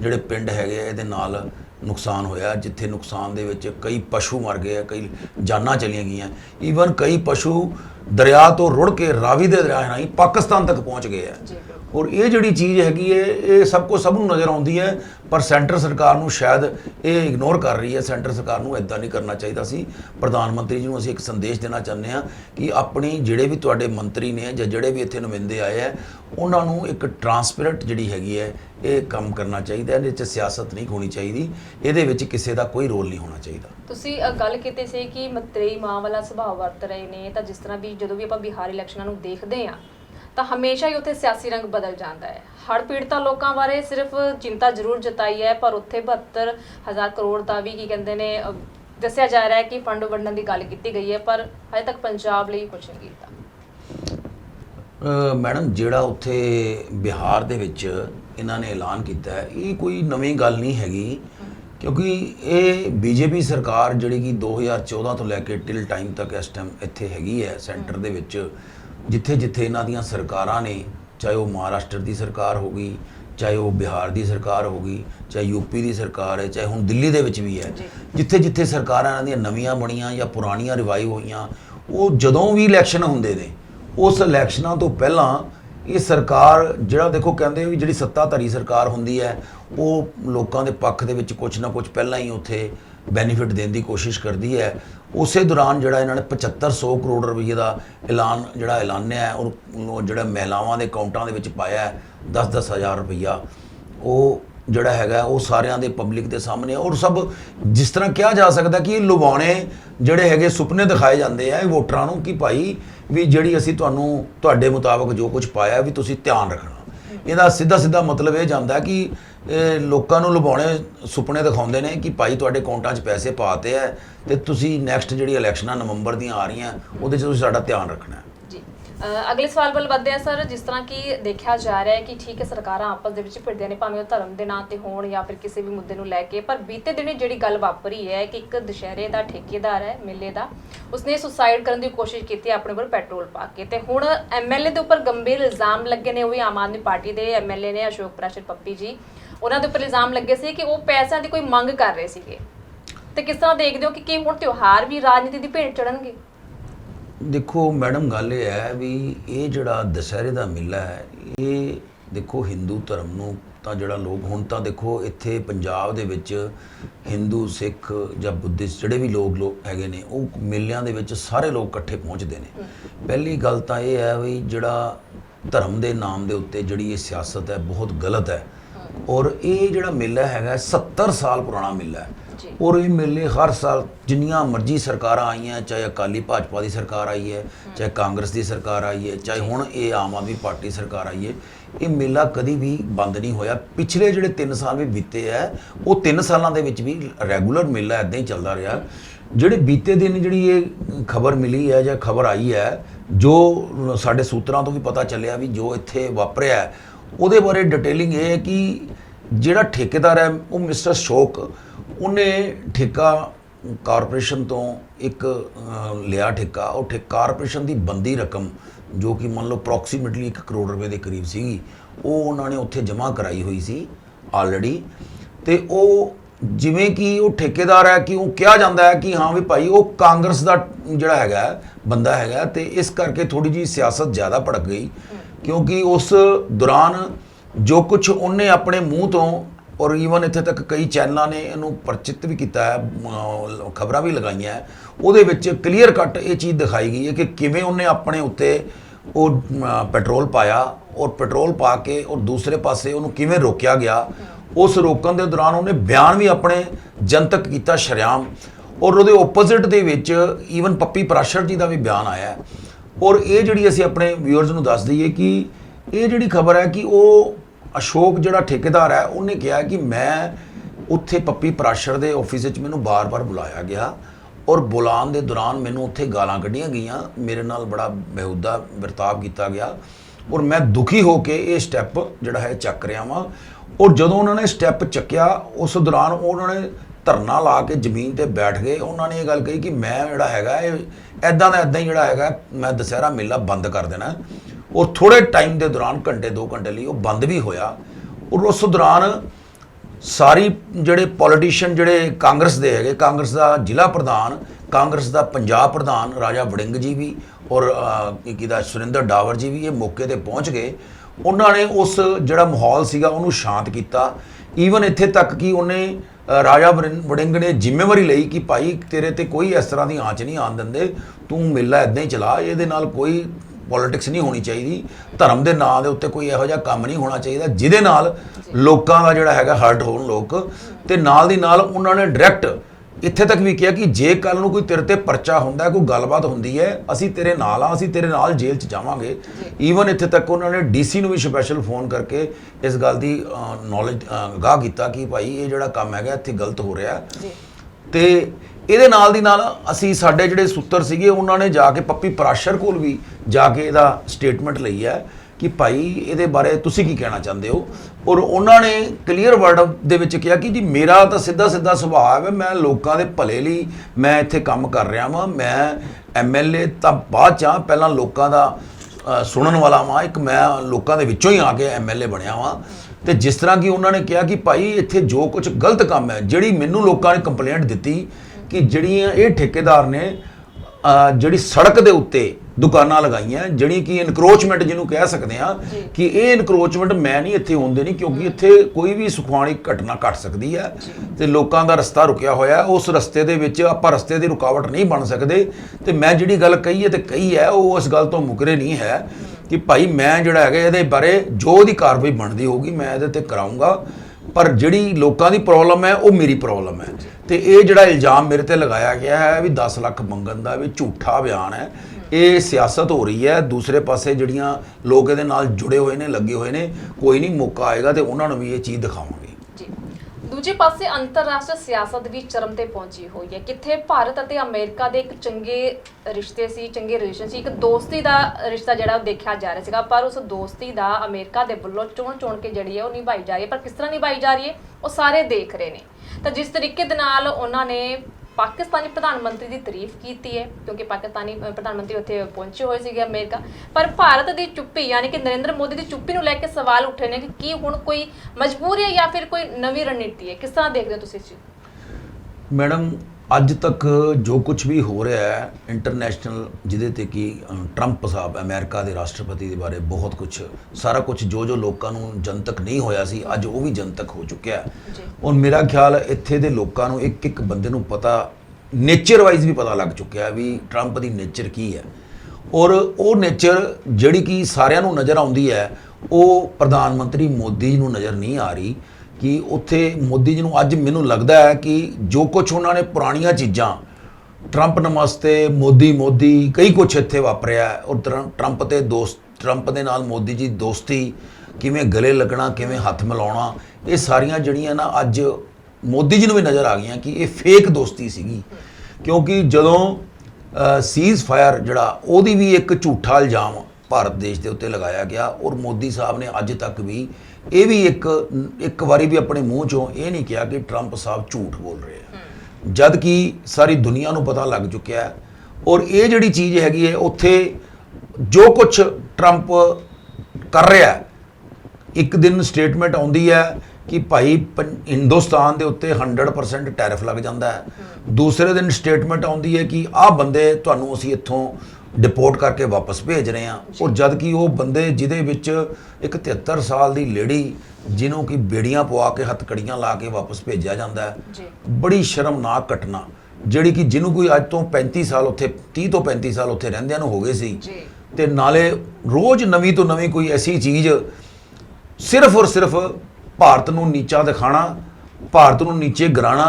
ਜਿਹੜੇ ਪਿੰਡ ਹੈਗੇ ਇਹਦੇ ਨਾਲ ਨੁਕਸਾਨ ਹੋਇਆ, ਜਿੱਥੇ ਨੁਕਸਾਨ ਦੇ ਵਿੱਚ ਕਈ ਪਸ਼ੂ ਮਰ ਗਏ ਆ, ਕਈ ਜਾਨਾਂ ਚਲੀਆਂ ਗਈਆਂ। ਈਵਨ ਕਈ ਪਸ਼ੂ ਦਰਿਆ ਤੋਂ ਰੁੜ ਕੇ ਰਾਵੀ ਦੇ ਦਰਿਆ ਰਾਹੀਂ ਪਾਕਿਸਤਾਨ ਤੱਕ ਪਹੁੰਚ ਗਏ ਆ। ਔਰ ਇਹ ਜਿਹੜੀ ਚੀਜ਼ ਹੈਗੀ ਹੈ ਇਹ ਸਭ ਕੁਝ ਸਭ ਨੂੰ ਨਜ਼ਰ ਆਉਂਦੀ ਹੈ ਪਰ ਸੈਂਟਰ ਸਰਕਾਰ ਨੂੰ ਸ਼ਾਇਦ ਇਹ ਇਗਨੋਰ ਕਰ ਰਹੀ ਹੈ ਸੈਂਟਰ ਸਰਕਾਰ ਨੂੰ ਇਦਾਂ ਨਹੀਂ ਕਰਨਾ ਚਾਹੀਦਾ ਸੀ। ਪ੍ਰਧਾਨ ਮੰਤਰੀ ਜੀ ਨੂੰ ਅਸੀਂ ਇੱਕ ਸੰਦੇਸ਼ ਦੇਣਾ ਚਾਹੁੰਦੇ ਹਾਂ ਕਿ ਆਪਣੀ ਜਿਹੜੇ ਵੀ ਤੁਹਾਡੇ ਮੰਤਰੀ ਨੇ ਜਾਂ ਜਿਹੜੇ ਵੀ ਇੱਥੇ ਨੁਮਾਇੰਦੇ ਆਏ ਆ ਉਹਨਾਂ ਨੂੰ ਇੱਕ ਟਰਾਂਸਪੇਰੈਂਟ ਜਿਹੜੀ ਹੈਗੀ ਹੈ ਇਹ ਕੰਮ ਕਰਨਾ ਚਾਹੀਦਾ ਇਹਦੇ ਵਿੱਚ ਸਿਆਸਤ ਨਹੀਂ ਹੋਣੀ ਚਾਹੀਦੀ। ਇਹਦੇ ਵਿੱਚ ਕਿਸੇ ਦਾ ਕੋਈ ਰੋਲ ਨਹੀਂ ਹੋਣਾ ਚਾਹੀਦਾ। ਤੁਸੀਂ ਗੱਲ ਕੀਤੀ ਸੀ ਕਿ ਮਤਰੇਈ ਮਾਂ ਵਾਲਾ ਸੁਭਾਅ ਵਰਤ ਰਹੇ ਨੇ ਤਾਂ ਜਿਸ ਤਰ੍ਹਾਂ ਵੀ ਜਦੋਂ ਵੀ ਆਪਾਂ ਬਿਹਾਰ ਇਲੈਕਸ਼ਨਾਂ ਨੂੰ ਦੇਖਦੇ ਹਾਂ, ਤਾਂ ਹਮੇਸ਼ਾ ਹੀ ਉੱਥੇ ਸਿਆਸੀ ਰੰਗ ਬਦਲ ਜਾਂਦਾ ਹੈ। ਹੜ੍ਹ ਪੀੜਤਾਂ ਲੋਕਾਂ ਬਾਰੇ ਸਿਰਫ ਚਿੰਤਾ ਜ਼ਰੂਰ ਜਤਾਈ ਹੈ, ਪਰ ਉੱਥੇ 72000 ਕਰੋੜ ਦਾ ਵੀ ਕੀ ਕਹਿੰਦੇ ਨੇ ਦੱਸਿਆ ਜਾ ਰਿਹਾ ਹੈ ਕਿ ਫੰਡ ਵੰਡਣ ਦੀ ਗੱਲ ਕੀਤੀ ਗਈ ਹੈ, ਪਰ ਹਜੇ ਤੱਕ ਪੰਜਾਬ ਲਈ ਕੁਝ ਨਹੀਂ ਕੀਤਾ। ਮੈਡਮ, ਜਿਹੜਾ ਉੱਥੇ ਬਿਹਾਰ ਦੇ ਵਿੱਚ ਇਹਨਾਂ ਨੇ ਐਲਾਨ ਕੀਤਾ ਹੈ, ਇਹ ਕੋਈ ਨਵੀਂ ਗੱਲ ਨਹੀਂ ਹੈਗੀ। ਕਿਉਂਕਿ ਇਹ ਬੀਜੇਪੀ ਸਰਕਾਰ ਜਿਹੜੀ ਕਿ 2014 ਤੋਂ ਲੈ ਕੇ ਟਿਲ ਟਾਈਮ ਤੱਕ ਇਸ ਟਾਈਮ ਇੱਥੇ ਹੈਗੀ ਹੈ ਸੈਂਟਰ ਦੇ ਵਿੱਚ ਜਿੱਥੇ ਜਿੱਥੇ ਇਹਨਾਂ ਦੀਆਂ ਸਰਕਾਰਾਂ ਨੇ ਚਾਹੇ ਉਹ ਮਹਾਰਾਸ਼ਟਰ ਦੀ ਸਰਕਾਰ ਹੋ ਗਈ ਚਾਹੇ ਉਹ ਬਿਹਾਰ ਦੀ ਸਰਕਾਰ ਹੋ ਗਈ ਚਾਹੇ ਯੂਪੀ ਦੀ ਸਰਕਾਰ ਹੈ ਚਾਹੇ ਹੁਣ ਦਿੱਲੀ ਦੇ ਵਿੱਚ ਵੀ ਹੈ। ਜਿੱਥੇ ਜਿੱਥੇ ਸਰਕਾਰਾਂ ਇਹਨਾਂ ਦੀਆਂ ਨਵੀਆਂ ਬਣੀਆਂ ਜਾਂ ਪੁਰਾਣੀਆਂ ਰਿਵਾਈਵ ਹੋਈਆਂ ਉਹ ਜਦੋਂ ਵੀ ਇਲੈਕਸ਼ਨ ਹੁੰਦੇ ਨੇ ਉਸ ਇਲੈਕਸ਼ਨਾਂ ਤੋਂ ਪਹਿਲਾਂ ਇਹ ਸਰਕਾਰ, ਜਿਹੜਾ ਦੇਖੋ ਕਹਿੰਦੇ ਵੀ ਜਿਹੜੀ ਸੱਤਾਧਾਰੀ ਸਰਕਾਰ ਹੁੰਦੀ ਹੈ, ਉਹ ਲੋਕਾਂ ਦੇ ਪੱਖ ਦੇ ਵਿੱਚ ਕੁਝ ਨਾ ਕੁਝ ਪਹਿਲਾਂ ਹੀ ਉੱਥੇ ਬੈਨੀਫਿਟ ਦੇਣ ਦੀ ਕੋਸ਼ਿਸ਼ ਕਰਦੀ ਹੈ। ਉਸੇ ਦੌਰਾਨ ਜਿਹੜਾ ਇਹਨਾਂ ਨੇ 7500 ਕਰੋੜ ਰੁਪਏ ਦਾ ਐਲਾਨ, ਜਿਹੜਾ ਐਲਾਨਿਆ ਹੈ, ਔਰ ਜਿਹੜਾ ਮਹਿਲਾਵਾਂ ਦੇ ਅਕਾਊਂਟਾਂ ਦੇ ਵਿੱਚ ਪਾਇਆ ਹੈ 10-10 ਹਜ਼ਾਰ ਰੁਪਈਆ, ਉਹ ਜਿਹੜਾ ਹੈਗਾ ਉਹ ਸਾਰਿਆਂ ਦੇ ਪਬਲਿਕ ਦੇ ਸਾਹਮਣੇ ਔਰ ਸਭ ਜਿਸ ਤਰ੍ਹਾਂ ਕਿਹਾ ਜਾ ਸਕਦਾ ਕਿ ਇਹ ਲੁਭਾਉਣੇ ਜਿਹੜੇ ਹੈਗੇ ਸੁਪਨੇ ਦਿਖਾਏ ਜਾਂਦੇ ਆ ਇਹ ਵੋਟਰਾਂ ਨੂੰ ਕਿ ਭਾਈ ਵੀ ਜਿਹੜੀ ਅਸੀਂ ਤੁਹਾਨੂੰ, ਤੁਹਾਡੇ ਮੁਤਾਬਕ ਜੋ ਕੁਝ ਪਾਇਆ ਵੀ ਤੁਸੀਂ ਧਿਆਨ ਰੱਖਣਾ। ਇਹਦਾ ਸਿੱਧਾ ਸਿੱਧਾ ਮਤਲਬ ਇਹ ਜਾਂਦਾ ਕਿ ਲੋਕਾਂ ਨੂੰ ਲੁਭਾਉਣੇ ਸੁਪਨੇ ਦਿਖਾਉਂਦੇ ਨੇ ਕਿ ਭਾਈ ਤੁਹਾਡੇ ਅਕਾਊਂਟਾਂ 'ਚ ਪੈਸੇ ਪਾਤੇ ਆ ਤੇ ਤੁਸੀਂ ਨੈਕਸਟ ਜਿਹੜੀ ਇਲੈਕਸ਼ਨਾਂ ਨਵੰਬਰ ਦੀਆਂ ਆ ਰਹੀਆਂ, ਉਹਦੇ 'ਚ ਤੁਸੀਂ ਸਾਡਾ ਧਿਆਨ ਰੱਖਣਾ ਹੈ। ਅਗਲੇ ਸਵਾਲ ਵੱਲ ਵੱਧਦੇ ਹਾਂ, ਸਰ। ਜਿਸ ਤਰ੍ਹਾਂ ਕਿ ਦੇਖਿਆ ਜਾ ਰਿਹਾ ਹੈ ਕਿ ਠੀਕ ਹੈ, ਸਰਕਾਰਾਂ ਆਪਸ ਦੇ ਵਿੱਚ ਭਿੜਦੀਆਂ ਨੇ, ਭਾਵੇਂ ਉਹ ਧਰਮ ਦੇ ਨਾਂ ਤੇ ਹੋਣ ਜਾਂ ਫਿਰ ਕਿਸੇ ਵੀ ਮੁੱਦੇ ਨੂੰ ਲੈ ਕੇ। ਪਰ ਬੀਤੇ ਦਿਨੀ ਜਿਹੜੀ ਗੱਲ ਵਾਪਰੀ ਹੈ ਕਿ ਇੱਕ ਦੁਸ਼ਹਿਰੇ ਦਾ ਠੇਕੇਦਾਰ ਹੈ, ਮੇਲੇ ਦਾ, ਉਸਨੇ ਸੁਸਾਈਡ ਕਰਨ ਦੀ ਕੋਸ਼ਿਸ਼ ਕੀਤੀ ਆਪਣੇ ਉੱਪਰ ਪੈਟਰੋਲ ਪਾ ਕੇ। ਤੇ ਹੁਣ ਐਮਐਲਏ ਦੇ ਉੱਪਰ ਗੰਭੀਰ ਇਲਜ਼ਾਮ ਲੱਗੇ ਨੇ, ਉਹ ਵੀ ਆਮ ਆਦਮੀ ਪਾਰਟੀ ਦੇ ਐਮਐਲਏ ਨੇ, ਅਸ਼ੋਕ ਪ੍ਰਾਸ਼ਰ ਪੱਪੀ ਜੀ। ਉਹਨਾਂ ਦੇ ਉੱਪਰ ਇਲਜ਼ਾਮ ਲੱਗੇ ਸੀ ਕਿ ਉਹ ਪੈਸਿਆਂ ਦੀ ਕੋਈ ਮੰਗ ਕਰ ਰਹੇ ਸੀਗੇ। ਤੇ ਕਿਸ ਤਰ੍ਹਾਂ ਦੇਖਦੇ ਹੋ ਕਿ ਕੀ ਹੁਣ ਤਿਉਹਾਰ ਵੀ ਰਾਜਨੀਤੀ ਦੀ ਭੇਟ ਚੜਨਗੇ ਦੇਖੋ, ਮੈਡਮ, ਗੱਲ ਇਹ ਹੈ ਵੀ ਇਹ ਜਿਹੜਾ ਦੁਸਹਿਰੇ ਦਾ ਮੇਲਾ ਹੈ, ਇਹ ਦੇਖੋ, ਹਿੰਦੂ ਧਰਮ ਨੂੰ ਤਾਂ ਜਿਹੜਾ ਲੋਕ ਹੁਣ ਤਾਂ ਦੇਖੋ, ਇੱਥੇ ਪੰਜਾਬ ਦੇ ਵਿੱਚ ਹਿੰਦੂ, ਸਿੱਖ ਜਾਂ ਬੁੱਧਿਸਟ ਜਿਹੜੇ ਵੀ ਲੋਕ ਲੋਕ ਹੈਗੇ ਨੇ, ਉਹ ਮੇਲਿਆਂ ਦੇ ਵਿੱਚ ਸਾਰੇ ਲੋਕ ਇਕੱਠੇ ਪਹੁੰਚਦੇ ਨੇ। ਪਹਿਲੀ ਗੱਲ ਤਾਂ ਇਹ ਹੈ ਵੀ ਜਿਹੜਾ ਧਰਮ ਦੇ ਨਾਮ ਦੇ ਉੱਤੇ ਜਿਹੜੀ ਇਹ ਸਿਆਸਤ ਹੈ, ਬਹੁਤ ਗਲਤ ਹੈ। ਔਰ ਇਹ ਜਿਹੜਾ ਮੇਲਾ ਹੈਗਾ 70 ਸਾਲ ਪੁਰਾਣਾ ਮੇਲਾ ਹੈ। ਔਰ ਇਹ ਮੇਲੇ ਹਰ ਸਾਲ ਜਿੰਨੀਆਂ ਮਰਜ਼ੀ ਸਰਕਾਰਾਂ ਆਈਆਂ ਚਾਹੇ ਅਕਾਲੀ ਭਾਜਪਾ ਦੀ ਸਰਕਾਰ ਆਈ ਹੈ ਚਾਹੇ ਕਾਂਗਰਸ ਦੀ ਸਰਕਾਰ ਆਈ ਹੈ ਚਾਹੇ ਹੁਣ ਇਹ ਆਮ ਆਦਮੀ ਪਾਰਟੀ ਸਰਕਾਰ ਆਈ ਹੈ ਇਹ ਮੇਲਾ ਕਦੀ ਵੀ ਬੰਦ ਨਹੀਂ ਹੋਇਆ। ਪਿਛਲੇ ਜਿਹੜੇ 3 ਸਾਲ ਵੀ ਬੀਤੇ ਹੈ ਉਹ 3 ਸਾਲਾਂ ਦੇ ਵਿੱਚ ਵੀ ਰੈਗੂਲਰ ਮੇਲਾ ਇਦਾਂ ਹੀ ਚੱਲਦਾ ਰਿਹਾ। ਜਿਹੜੇ ਬੀਤੇ ਦਿਨ ਜਿਹੜੀ ਇਹ ਖਬਰ ਮਿਲੀ ਹੈ ਜਾਂ ਖਬਰ ਆਈ ਹੈ ਜੋ ਸਾਡੇ ਸੂਤਰਾਂ ਤੋਂ ਵੀ ਪਤਾ ਚੱਲਿਆ ਵੀ ਜੋ ਇੱਥੇ ਵਾਪਰਿਆ ਉਹਦੇ ਬਾਰੇ ਡਿਟੇਲਿੰਗ ਇਹ ਹੈ ਕਿ ਜਿਹੜਾ ਠੇਕੇਦਾਰ ਹੈ ਉਹ ਮਿਸਟਰ ਸ਼ੋਕ ਉਹਨੇ ਠੇਕਾ ਕਾਰਪੋਰੇਸ਼ਨ ਤੋਂ ਇੱਕ ਲਿਆ ਠੇਕਾ। ਉਹ ਠੇ ਕਾਰਪੋਰੇਸ਼ਨ ਦੀ ਬੰਦੀ ਰਕਮ ਜੋ ਕਿ ਮੰਨ ਲਓ ਅਪਰੋਕਸੀਮੇਟਲੀ 1 ਕਰੋੜ ਰੁਪਏ ਦੇ ਕਰੀਬ ਸੀਗੀ ਉਹ ਉਹਨਾਂ ਨੇ ਉੱਥੇ ਜਮ੍ਹਾਂ ਕਰਾਈ ਹੋਈ ਸੀ ਆਲਰੇਡੀ ਤੇ ਉਹ ਜਿਵੇਂ ਕਿ ਉਹ ਠੇਕੇਦਾਰ ਹੈ ਕਿ ਉਹ ਕਿਹਾ ਜਾਂਦਾ ਹੈ ਕਿ ਹਾਂ ਵੀ ਭਾਈ ਉਹ ਕਾਂਗਰਸ ਦਾ ਜਿਹੜਾ ਹੈਗਾ ਬੰਦਾ ਹੈਗਾ ਤੇ ਇਸ ਕਰਕੇ ਥੋੜੀ ਜੀ ਸਿਆਸਤ ਜ਼ਿਆਦਾ ਭੜਕ ਗਈ। ਕਿਉਂਕਿ ਉਸ ਦੌਰਾਨ ਜੋ ਕੁਝ ਉਹਨੇ ਆਪਣੇ ਮੂੰਹ ਤੋਂ ਔਰ ਈਵਨ ਇੱਥੇ ਤੱਕ ਕਈ ਚੈਨਲਾਂ ਨੇ, ਇਹਨੂੰ ਪਰਚਿਤ ਵੀ ਕੀਤਾ ਹੈ ਖਬਰਾਂ ਵੀ ਲਗਾਈਆਂ ਉਹਦੇ ਵਿੱਚ ਕਲੀਅਰ ਕੱਟ ਇਹ ਚੀਜ਼ ਦਿਖਾਈ ਗਈ ਹੈ ਕਿ ਕਿਵੇਂ ਉਹਨੇ ਆਪਣੇ ਉੱਤੇ ਉਹ ਪੈਟਰੋਲ ਪਾਇਆ ਔਰ ਪੈਟਰੋਲ ਪਾ ਕੇ ਔਰ ਦੂਸਰੇ ਪਾਸੇ ਉਹਨੂੰ ਕਿਵੇਂ ਰੋਕਿਆ ਗਿਆ। ਉਸ ਰੋਕਣ ਦੇ ਦੌਰਾਨ ਉਹਨੇ ਬਿਆਨ ਵੀ ਆਪਣੇ ਜਨਤਕ ਕੀਤਾ ਸ਼ਰਿਆਮ। ਔਰ ਉਹਦੇ ਆਪੋਜ਼ਿਟ ਦੇ ਵਿੱਚ ਈਵਨ ਪੱਪੀ ਪ੍ਰਾਸ਼ਰ ਜੀ ਦਾ ਵੀ ਬਿਆਨ ਆਇਆ ਔਰ ਇਹ ਜਿਹੜੀ ਅਸੀਂ ਆਪਣੇ ਵਿਊਅਰਸ ਨੂੰ ਦੱਸ ਦਈਏ ਕਿ ਇਹ ਜਿਹੜੀ ਖਬਰ ਹੈ ਕਿ ਉਹ ਅਸ਼ੋਕ ਜਿਹੜਾ ਠੇਕੇਦਾਰ ਹੈ, ਉਹਨੇ ਕਿਹਾ ਕਿ ਮੈਂ ਉੱਥੇ ਪੱਪੀ ਪ੍ਰਾਸ਼ਰ ਦੇ ਆਫਿਸ ਵਿੱਚ ਮੈਨੂੰ ਬਾਰ-ਬਾਰ ਬੁਲਾਇਆ ਗਿਆ ਔਰ ਬੁਲਾਉਣ ਦੇ ਦੌਰਾਨ ਮੈਨੂੰ ਉੱਥੇ ਗਾਲਾਂ ਕੱਢੀਆਂ ਗਈਆਂ। ਮੇਰੇ ਨਾਲ ਬੜਾ ਬੇਹੁਦਾ ਵਰਤਾਵ ਕੀਤਾ ਗਿਆ ਔਰ ਮੈਂ ਦੁਖੀ ਹੋ ਕੇ ਇਹ ਸਟੈਪ ਜਿਹੜਾ ਹੈ, ਚੱਕ ਰਿਹਾ ਵਾਂ। ਔਰ ਜਦੋਂ ਉਹਨਾਂ ਨੇ ਸਟੈਪ ਚੱਕਿਆ, ਉਸ ਦੌਰਾਨ ਉਹਨਾਂ ਨੇ ਧਰਨਾ ਲਾ ਕੇ ਜ਼ਮੀਨ ਤੇ ਬੈਠ ਗਏ। ਉਹਨਾਂ ਨੇ ਇਹ ਗੱਲ ਕਹੀ ਕਿ ਮੈਂ ਜਿਹੜਾ ਹੈਗਾ, ਇਹ ਐਦਾਂ ਦਾ ਐਦਾਂ ਹੀ ਜਿਹੜਾ ਹੈਗਾ, ਮੈਂ ਦਸਹਿਰਾ ਮੇਲਾ ਬੰਦ ਕਰ ਦੇਣਾ। ਔਰ ਥੋੜੇ ਟਾਈਮ ਦੇ ਦੌਰਾਨ ਘੰਟੇ 2 ਘੰਟੇ ਲਈ ਉਹ ਬੰਦ ਵੀ ਹੋਇਆ। ਔਰ ਉਸ ਦੌਰਾਨ ਸਾਰੀ ਜਿਹੜੇ ਪੋਲੀਟੀਸ਼ੀਅਨ ਜਿਹੜੇ ਕਾਂਗਰਸ ਦੇ ਹੈਗੇ ਕਾਂਗਰਸ ਦਾ ਜ਼ਿਲ੍ਹਾ ਪ੍ਰਧਾਨ ਕਾਂਗਰਸ ਦਾ ਪੰਜਾਬ ਪ੍ਰਧਾਨ ਰਾਜਾ ਵੜਿੰਗ ਜੀ ਵੀ ਔਰ ਅ, ਕੀ ਕਿਹਦਾ ਸੁਰਿੰਦਰ ਡਾਵਰ ਜੀ ਵੀ ਇਹ ਮੌਕੇ ਤੇ ਪਹੁੰਚ ਗਏ। ਉਹਨਾਂ ਨੇ ਉਸ ਜਿਹੜਾ ਮਾਹੌਲ ਸੀਗਾ ਉਹਨੂੰ ਸ਼ਾਂਤ ਕੀਤਾ। ਈਵਨ ਇੱਥੇ ਤੱਕ ਕਿ ਉਹਨੇ ਰਾਜਾ ਵਰਿੰ- ਵੜਿੰਗ ਨੇ ਜ਼ਿੰਮੇਵਾਰੀ ਲਈ ਕਿ ਭਾਈ ਤੇਰੇ ਤੇ ਕੋਈ ਇਸ ਤਰ੍ਹਾਂ ਦੀ ਆਂਚ ਨਹੀਂ ਆਣ ਦਿੰਦੇ। ਤੂੰ ਮੇਲਾ ਇਦਾਂ ਹੀ ਚਲਾ ਇਹਦੇ ਨਾਲ ਕੋਈ ਪੋਲਿਟਿਕਸ ਨਹੀਂ ਹੋਣੀ ਚਾਹੀਦੀ। ਧਰਮ ਦੇ ਨਾਂ ਦੇ ਉੱਤੇ ਕੋਈ ਇਹੋ ਜਿਹਾ ਕੰਮ ਨਹੀਂ ਹੋਣਾ ਚਾਹੀਦਾ ਜਿਹਦੇ ਨਾਲ ਲੋਕਾਂ ਦਾ ਜਿਹੜਾ ਹੈਗਾ ਹਰਟ ਹੋਣ ਲੋਕ। ਤੇ ਨਾਲ ਦੀ ਨਾਲ ਉਹਨਾਂ ਨੇ ਡਾਇਰੈਕਟ ਇੱਥੇ ਤੱਕ ਵੀ ਕਿਹਾ ਕਿ ਜੇ ਕੱਲ ਨੂੰ ਕੋਈ ਤੇਰੇ ਤੇ ਪਰਚਾ ਹੁੰਦਾ ਕੋਈ ਗੱਲਬਾਤ ਹੁੰਦੀ ਹੈ ਅਸੀਂ ਤੇਰੇ ਨਾਲ ਆ ਅਸੀਂ ਤੇਰੇ ਨਾਲ ਜੇਲ੍ਹ 'ਚ ਜਾਵਾਂਗੇ। ਈਵਨ ਇੱਥੇ ਤੱਕ ਉਹਨਾਂ ਨੇ ਡੀਸੀ ਨੂੰ ਵੀ ਸਪੈਸ਼ਲ ਫੋਨ ਕਰਕੇ ਇਸ ਗੱਲ ਦੀ ਨੌਲੇਜ ਅਗਾਹ ਕੀਤਾ ਕਿ ਭਾਈ ਇਹ ਜਿਹੜਾ ਕੰਮ ਹੈਗਾ ਇੱਥੇ ਗਲਤ ਹੋ ਰਿਹਾ। ਤੇ ਇਹਦੇ ਨਾਲ ਦੀ ਨਾਲ ਅਸੀਂ ਸਾਡੇ ਜਿਹੜੇ ਸੂਤਰ ਸੀਗੇ, ਉਹਨਾਂ ਨੇ ਜਾ ਕੇ ਪੱਪੀ ਪਰਾਸ਼ਰ ਕੋਲ ਵੀ ਜਾ ਕੇ ਇਹਦਾ ਸਟੇਟਮੈਂਟ ਲਈ ਹੈ ਕਿ ਭਾਈ ਇਹਦੇ ਬਾਰੇ ਤੁਸੀਂ ਕੀ ਕਹਿਣਾ ਚਾਹੁੰਦੇ ਹੋ? ਔਰ ਉਹਨਾਂ ਨੇ ਕਲੀਅਰ ਵਰਡ ਦੇ ਵਿੱਚ ਕਿਹਾ ਕਿ ਜੀ ਮੇਰਾ ਤਾਂ ਸਿੱਧਾ ਸਿੱਧਾ ਸੁਭਾਅ ਹੈ, ਮੈਂ ਲੋਕਾਂ ਦੇ ਭਲੇ ਲਈ ਮੈਂ ਇੱਥੇ ਕੰਮ ਕਰ ਰਿਹਾ ਵਾਂ, ਮੈਂ ਐਮਐਲਏ ਤਾਂ ਬਾਅਦ ਚ ਹਾਂ, ਪਹਿਲਾਂ ਲੋਕਾਂ ਦਾ ਸੁਣਨ ਵਾਲਾ ਵਾਂ, ਇੱਕ ਮੈਂ ਲੋਕਾਂ ਦੇ ਵਿੱਚੋਂ ਹੀ ਆ ਕੇ ਐਮਐਲਏ ਬਣਿਆ ਵਾਂ। ਤੇ ਜਿਸ ਤਰ੍ਹਾਂ ਕਿ ਉਹਨਾਂ ਨੇ ਕਿਹਾ ਕਿ ਭਾਈ ਇੱਥੇ ਜੋ ਕੁਝ ਗਲਤ ਕੰਮ ਹੈ, ਜਿਹੜੀ ਮੈਨੂੰ ਲੋਕਾਂ ਨੇ ਕੰਪਲੇਂਟ ਦਿੱਤੀ ਕਿ ਜਿਹੜੀਆਂ ਇਹ ਠੇਕੇਦਾਰ ਨੇ ਜਿਹੜੀ ਸੜਕ ਦੇ ਉੱਤੇ ਦੁਕਾਨਾਂ ਲਗਾਈਆਂ ਜਿਹੜੀ ਕਿ ਇਨਕਰੋਚਮੈਂਟ ਜਿਹਨੂੰ ਕਹਿ ਸਕਦੇ ਆ। ਕਿ ਇਹ ਇਨਕਰੋਚਮੈਂਟ ਮੈਂ ਨਹੀਂ ਇੱਥੇ ਹੁੰਦੇ ਨਹੀਂ ਕਿਉਂਕਿ ਇੱਥੇ ਕੋਈ ਵੀ ਸੁਖਾਣੀ ਘਟਨਾ ਘਟ ਸਕਦੀ ਹੈ ਤੇ ਲੋਕਾਂ ਦਾ ਰਸਤਾ ਰੁਕਿਆ ਹੋਇਆ। ਉਸ ਰਸਤੇ ਦੇ ਵਿੱਚ ਆਪਾਂ ਰਸਤੇ ਦੀ ਰੁਕਾਵਟ ਨਹੀਂ ਬਣ ਸਕਦੇ। ਤੇ ਮੈਂ ਜਿਹੜੀ ਗੱਲ ਕਹੀ ਹੈ ਤੇ ਕਹੀ ਹੈ ਉਹ ਉਸ ਗੱਲ ਤੋਂ ਮੁਕਰੇ ਨਹੀਂ ਹੈ ਕਿ ਭਾਈ ਮੈਂ ਜਿਹੜਾ ਹੈਗਾ ਇਹਦੇ ਬਾਰੇ ਜੋ ਉਹਦੀ ਕਾਰਵਾਈ ਬਣਦੀ ਹੋਊਗੀ ਮੈਂ ਇਹਦੇ ਤੇ ਕਰਾਉਂਗਾ ਪਰ ਜਿਹੜੀ ਲੋਕਾਂ ਦੀ ਪ੍ਰੋਬਲਮ ਹੈ ਉਹ ਮੇਰੀ ਪ੍ਰੋਬਲਮ ਹੈ। ਤੇ ਇਹ ਜਿਹੜਾ ਇਲਜ਼ਾਮ ਮੇਰੇ ਤੇ ਲਗਾਇਆ ਗਿਆ ਹੈ ਵੀ 10 ਲੱਖ ਮੰਗਣ ਦਾ ਵੀ ਝੂਠਾ ਬਿਆਨ ਹੈ। ਇਹ ਸਿਆਸਤ ਹੋ ਰਹੀ ਹੈ। ਦੂਸਰੇ ਪਾਸੇ ਜਿਹੜੀਆਂ ਲੋਕ ਇਹਦੇ ਨਾਲ ਜੁੜੇ ਹੋਏ ਨੇ, ਲੱਗੇ ਹੋਏ ਨੇ, ਕੋਈ ਨਹੀਂ ਮੌਕਾ ਆਏਗਾ ਤੇ ਉਹਨਾਂ ਨੂੰ ਵੀ ਇਹ ਚੀਜ਼ ਦਿਖਾਵਾਂਗੇ। ਜੀ। ਦੂਜੇ ਪਾਸੇ ਅੰਤਰਰਾਸ਼ਟਰੀ ਸਿਆਸਤ ਵੀ ਚਰਮ ਤੇ ਪਹੁੰਚੀ ਹੋਈ ਹੈ। ਕਿੱਥੇ ਭਾਰਤ ਅਤੇ ਅਮਰੀਕਾ ਦੇ ਇੱਕ ਚੰਗੇ ਰਿਸ਼ਤੇ ਸੀ, ਚੰਗੇ ਰਿਲੇਸ਼ਨ ਸੀ, ਇੱਕ ਦੋਸਤੀ ਦਾ ਰਿਸ਼ਤਾ ਜਿਹੜਾ ਉਹ ਦੇਖਿਆ ਜਾ ਰਿਹਾ ਸੀਗਾ, ਪਰ ਉਸ ਦੋਸਤੀ ਦਾ ਅਮਰੀਕਾ ਦੇ ਵੱਲੋਂ ਚੋਣ ਚੋਣ ਕੇ ਜਿਹੜੀ ਹੈ ਉਹ ਨਿਭਾਈ ਜਾ ਰਹੀ ਹੈ। ਪਰ ਕਿਸ ਤਰ੍ਹਾਂ ਨਿਭਾਈ ਜਾ ਰਹੀ ਹੈ, ਉਹ ਸਾਰੇ ਦੇਖ ਰਹੇ ਨੇ। ਤਾਂ ਜਿਸ ਤਰੀਕੇ ਦੇ ਨਾਲ ਉਹਨਾਂ ਨੇ ਪਾਕਿਸਤਾਨੀ ਪ੍ਰਧਾਨ ਮੰਤਰੀ ਦੀ ਤਾਰੀਫ ਕੀਤੀ ਹੈ, ਕਿਉਂਕਿ ਪਾਕਿਸਤਾਨੀ ਪ੍ਰਧਾਨ ਮੰਤਰੀ ਉੱਥੇ ਪਹੁੰਚੇ ਹੋਏ ਸੀਗੇ ਅਮਰੀਕਾ, ਪਰ ਭਾਰਤ ਦੀ ਚੁੱਪੀ ਯਾਨੀ ਕਿ ਨਰਿੰਦਰ ਮੋਦੀ ਦੀ ਚੁੱਪੀ ਨੂੰ ਲੈ ਕੇ ਸਵਾਲ ਉੱਠੇ ਨੇ ਕਿ ਕੀ ਹੁਣ ਕੋਈ ਮਜਬੂਰੀ ਹੈ ਜਾਂ ਫਿਰ ਕੋਈ ਨਵੀਂ ਰਣਨੀਤੀ ਹੈ? ਕਿਸ ਤਰ੍ਹਾਂ ਦੇਖਦੇ ਹੋ ਤੁਸੀਂ ਇਸ ਚੀਜ਼ ਮੈਡਮ ਅੱਜ ਤੱਕ ਜੋ ਕੁਝ ਵੀ ਹੋ ਰਿਹਾ ਹੈ ਇੰਟਰਨੈਸ਼ਨਲ ਜਿਹਦੇ ਤੇ ਕਿ ਟਰੰਪ ਸਾਹਿਬ ਅਮਰੀਕਾ ਦੇ ਰਾਸ਼ਟਰਪਤੀ ਦੇ ਬਾਰੇ ਬਹੁਤ ਕੁਝ ਸਾਰਾ ਕੁਝ ਜੋ ਜੋ ਲੋਕਾਂ ਨੂੰ ਜਨਤਕ ਨਹੀਂ ਹੋਇਆ ਸੀ ਅੱਜ ਉਹ ਵੀ ਜਨਤਕ ਹੋ ਚੁੱਕਿਆ ਹੈ। ਔਰ ਮੇਰਾ ਖਿਆਲ ਇੱਥੇ ਦੇ ਲੋਕਾਂ ਨੂੰ ਇੱਕ ਇੱਕ ਬੰਦੇ ਨੂੰ ਪਤਾ ਨੇਚਰ ਵਾਈਜ਼ ਵੀ ਪਤਾ ਲੱਗ ਚੁੱਕਿਆ ਵੀ ਟਰੰਪ ਦੀ ਨੇਚਰ ਕੀ ਹੈ। ਔਰ ਉਹ ਨੇਚਰ ਜਿਹੜੀ ਕਿ ਸਾਰਿਆਂ ਨੂੰ ਨਜ਼ਰ ਆਉਂਦੀ ਹੈ ਉਹ ਪ੍ਰਧਾਨ ਮੰਤਰੀ ਮੋਦੀ ਨੂੰ ਨਜ਼ਰ ਨਹੀਂ ਆ ਰਹੀ। ਕਿ ਉੱਥੇ ਮੋਦੀ ਜੀ ਨੂੰ ਅੱਜ ਮੈਨੂੰ ਲੱਗਦਾ ਹੈ ਕਿ ਜੋ ਕੁਝ ਉਹਨਾਂ ਨੇ ਪੁਰਾਣੀਆਂ ਚੀਜ਼ਾਂ ਟਰੰਪ ਨਮਸਤੇ, ਮੋਦੀ ਮੋਦੀ, ਕਈ ਕੁਝ ਇੱਥੇ ਵਾਪਰਿਆ ਔਰ ਟਰੰ- ਟਰੰਪ ਤੇ ਦੋਸਤ ਟਰੰਪ ਦੇ ਨਾਲ ਮੋਦੀ ਜੀ ਦੋਸਤੀ, ਕਿਵੇਂ ਗਲੇ ਲੱਗਣਾ, ਕਿਵੇਂ ਹੱਥ ਮਿਲਾਉਣਾ, ਇਹ ਸਾਰੀਆਂ ਜਿਹੜੀਆਂ ਨਾ ਅੱਜ ਮੋਦੀ ਜੀ ਨੂੰ ਵੀ ਨਜ਼ਰ ਆ ਗਈਆਂ ਕਿ ਇਹ ਫੇਕ ਦੋਸਤੀ ਸੀਗੀ। ਕਿਉਂਕਿ ਜਦੋਂ ਸੀਜ਼ ਫਾਇਰ ਜਿਹੜਾ, ਉਹਦੀ ਵੀ ਇੱਕ ਝੂਠਾ ਇਲਜ਼ਾਮ ਭਾਰਤ ਦੇਸ਼ ਦੇ ਉੱਤੇ ਲਗਾਇਆ ਗਿਆ। ਔਰ ਮੋਦੀ ਸਾਹਿਬ ਨੇ ਅੱਜ ਤੱਕ ਵੀ ਇਹ ਵੀ ਇੱਕ ਇੱਕ ਵਾਰੀ ਵੀ ਆਪਣੇ ਮੂੰਹ ਚੋਂ ਇਹ ਨਹੀਂ ਕਿਹਾ ਕਿ ਟਰੰਪ ਸਾਹਿਬ ਝੂਠ ਬੋਲ ਰਹੇ ਆ। ਜਦ ਕਿ ਸਾਰੀ ਦੁਨੀਆ ਨੂੰ ਪਤਾ ਲੱਗ ਚੁੱਕਿਆ ਹੈ ਔਰ ਇਹ ਜਿਹੜੀ ਚੀਜ਼ ਹੈਗੀ ਹੈ, ਉੱਥੇ ਜੋ ਕੁਝ ਟਰੰਪ ਕਰ ਰਿਹਾ ਹੈ, ਇੱਕ ਦਿਨ ਸਟੇਟਮੈਂਟ ਆਉਂਦੀ ਹੈ ਕਿ ਭਾਈ ਪੰ- ਹਿੰਦੁਸਤਾਨ ਦੇ ਉੱਤੇ 100% ਟੈਰਿਫ ਲੱਗ ਜਾਂਦਾ ਹੈ। ਦੂਸਰੇ ਦਿਨ ਸਟੇਟਮੈਂਟ ਆਉਂਦੀ ਹੈ ਕਿ ਆਹ ਬੰਦੇ ਤੁਹਾਨੂੰ ਅਸੀਂ ਇੱਥੋਂ ਡਿਪੋਰਟ ਕਰਕੇ ਵਾਪਸ ਭੇਜ ਰਹੇ ਹਾਂ। ਔਰ ਜਦ ਕਿ ਉਹ ਬੰਦੇ ਜਿਹਦੇ ਵਿੱਚ ਇੱਕ 73 ਸਾਲ ਦੀ ਲੇਡੀ ਜਿਹਨੂੰ ਕਿ ਬੇੜੀਆਂ ਪਵਾ ਕੇ ਹੱਥਕੜੀਆਂ ਲਾ ਕੇ ਵਾਪਸ ਭੇਜਿਆ ਜਾਂਦਾ ਹੈ। ਬੜੀ ਸ਼ਰਮਨਾਕ ਘਟਨਾ ਜਿਹੜੀ ਕਿ ਜਿਹਨੂੰ ਕੋਈ ਅੱਜ ਤੋਂ 35 ਸਾਲ ਉੱਥੇ 30 ਤੋਂ 35 ਸਾਲ ਉੱਥੇ ਰਹਿੰਦਿਆਂ ਨੂੰ ਹੋ ਗਏ ਸੀ। ਤੇ ਨਾਲੇ ਰੋਜ਼ ਨਵੀਂ ਤੋਂ ਨਵੀਂ ਕੋਈ ਐਸੀ ਚੀਜ਼ ਸਿਰਫ ਔਰ ਸਿਰਫ ਭਾਰਤ ਨੂੰ ਨੀਚਾ ਦਿਖਾਣਾ ਭਾਰਤ ਨੂੰ ਨੀਚੇ ਗਿਰਾਣਾ